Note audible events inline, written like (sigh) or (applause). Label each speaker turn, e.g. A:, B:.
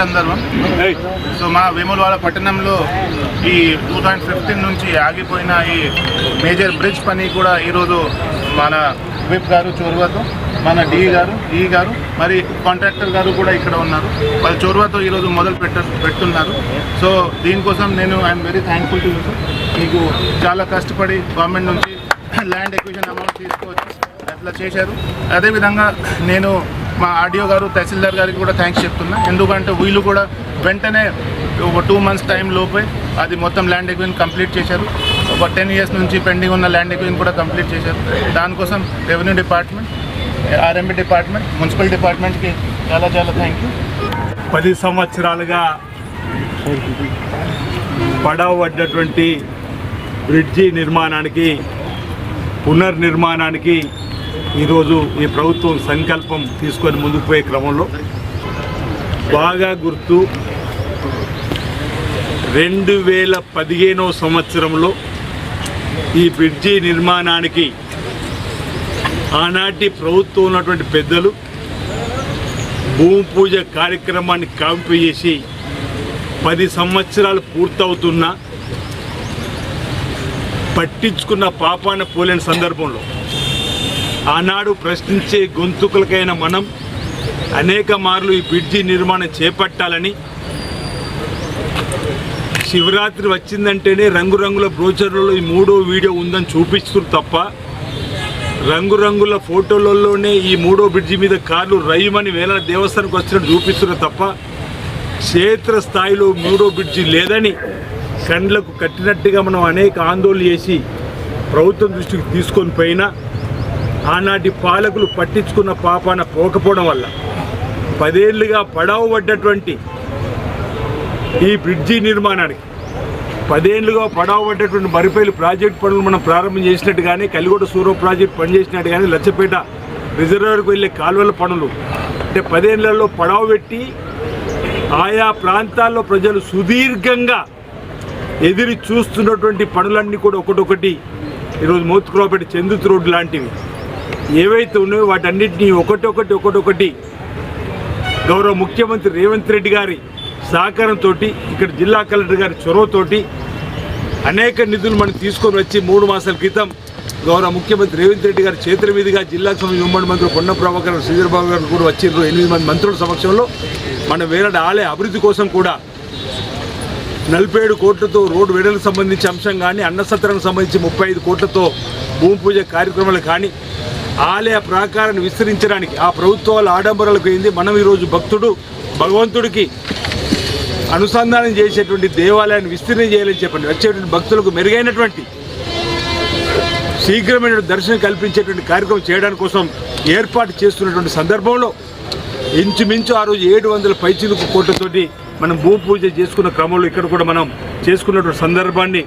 A: సందర్భం. సో మా వేములవాడ పట్టణంలో ఈ టూ థౌజండ్ ఫిఫ్టీన్ నుంచి ఆగిపోయిన ఈ మేజర్ బ్రిడ్జ్ పని కూడా ఈరోజు మన విప్ గారు చోరువాతో మన డి గారు ఈ గారు మరి కాంట్రాక్టర్ గారు కూడా ఇక్కడ ఉన్నారు. వాళ్ళు చోరువాతో ఈరోజు మొదలు పెట్ట పెట్టున్నారు. సో దీనికోసం నేను I'm very thankful to you మీకు చాలా కష్టపడి గవర్నమెంట్ నుంచి (laughs) ల్యాండ్ ఎక్విజన్ అమౌంట్ తీసుకొచ్చి అట్లా చేశారు. అదేవిధంగా నేను మా ఆడియో గారు తహసీల్దార్ గారికి కూడా థ్యాంక్స్ చెప్తున్నా. ఎందుకంటే వీళ్ళు కూడా వెంటనే ఒక టూ మంత్స్ టైం లోపే అది మొత్తం ల్యాండ్ ఎక్విన్ కంప్లీట్ చేశారు. ఒక టెన్ ఇయర్స్ నుంచి పెండింగ్ ఉన్న ల్యాండ్ ఎక్విన్ కూడా కంప్లీట్ చేశారు. దానికోసం revenue department RMB department municipal డిపార్ట్మెంట్కి చాలా చాలా థ్యాంక్ యూ
B: పది సంవత్సరాలుగా పడవబడ్డటువంటి బ్రిడ్జి నిర్మాణానికి పునర్నిర్మాణానికి ఈరోజు ఈ ప్రభుత్వం సంకల్పం తీసుకొని ముందుకు పోయే క్రమంలో బాగా గుర్తు రెండు వేల పదిహేనో సంవత్సరంలో ఈ బ్రిడ్జి నిర్మాణానికి ఆనాటి ప్రభుత్వం ఉన్నటువంటి పెద్దలు భూమి పూజ కార్యక్రమాన్ని కాంపు చేసి పది సంవత్సరాలు పూర్తవుతున్నా పట్టించుకున్న పాపాన పోలేని సందర్భంలో ఆనాడు ప్రశ్నించే గొంతుకులకైన మనం అనేక మార్లు ఈ బ్రిడ్జి నిర్మాణం చేపట్టాలని శివరాత్రి వచ్చిందంటేనే రంగురంగుల బ్రోచర్లలో ఈ మూడో వీడియో ఉందని చూపిస్తున్నారు తప్ప రంగురంగుల ఫోటోలలోనే ఈ మూడో బ్రిడ్జి మీద కార్లు రయ్యమని వేల దేవస్థానికి వచ్చినట్టు చూపిస్తున్నారు తప్ప క్షేత్ర స్థాయిలో మూడో బ్రిడ్జి లేదని కండ్లకు కట్టినట్టుగా మనం అనేక ఆందోళన చేసి ప్రభుత్వం దృష్టికి తీసుకొని పోయినా ఆనాటి పాలకులు పట్టించుకున్న పాపాన పోకపోవడం వల్ల పదేళ్ళుగా పడవబడ్డటువంటి ఈ బ్రిడ్జి నిర్మాణానికి పదేళ్ళుగా పడవబడ్డటువంటి మరిపేలు ప్రాజెక్ట్ పనులు మనం ప్రారంభం చేసినట్టు కానీ కలిగొడ సూర్య ప్రాజెక్ట్ పనిచేసినట్టు కానీ లచ్చపేట రిజర్వర్కు వెళ్ళే కాలువల పనులు. అంటే పదేళ్ళలో పడవ పెట్టి ఆయా ప్రాంతాల్లో ప్రజలు సుదీర్ఘంగా ఎదిరి చూస్తున్నటువంటి పనులన్నీ కూడా ఒకటొకటి. ఈరోజు మోత్కురావుపేట చందుతు రోడ్డు లాంటివి. ఏవైతే ఉన్నాయో వాటన్నిటినీ ఒకటొకటి ఒకటొకటి గౌరవ ముఖ్యమంత్రి రేవంత్ రెడ్డి గారి సహకారంతో ఇక్కడ జిల్లా కలెక్టర్ గారి చొరవతోటి అనేక నిధులు మనం తీసుకొని వచ్చి మూడు మాసాల క్రితం గౌరవ ముఖ్యమంత్రి రేవంత్ రెడ్డి గారి చేతుల మీదుగా జిల్లా సమయం ఉమ్మడి మంత్రులు కొండ ప్రభాకర్ శ్రీధర్బాబు గారు కూడా వచ్చిండ్రు ఎనిమిది మంది మంత్రుల సమక్షంలో మన వేరే ఆలయ అభివృద్ధి కోసం కూడా నలభై ఏడు కోట్లతో రోడ్డు వేడలకు సంబంధించి అంశం కానీ అన్నసత్రానికి సంబంధించి ముప్పై ఐదు కోట్లతో భూమి పూజ కార్యక్రమాలు కానీ ఆలయ ప్రాకారాన్ని విస్తరించడానికి ఆ ప్రభుత్వాల ఆడంబరాలకు అయింది మనం ఈరోజు భక్తుడు భగవంతుడికి అనుసంధానం చేసేటువంటి దేవాలయాన్ని విస్తీర్ణం చేయాలని చెప్పండి. వచ్చేటువంటి భక్తులకు మెరుగైనటువంటి శీఘ్రమైన దర్శనం కల్పించేటువంటి కార్యక్రమం చేయడానికి కోసం ఏర్పాటు చేస్తున్నటువంటి సందర్భంలో ఇంచుమించు ఆ రోజు ఏడు వందల పైచిలుకు కోట్లతోటి మనం భూ పూజ చేసుకున్న క్రమంలో ఇక్కడ కూడా మనం చేసుకున్నటువంటి సందర్భాన్ని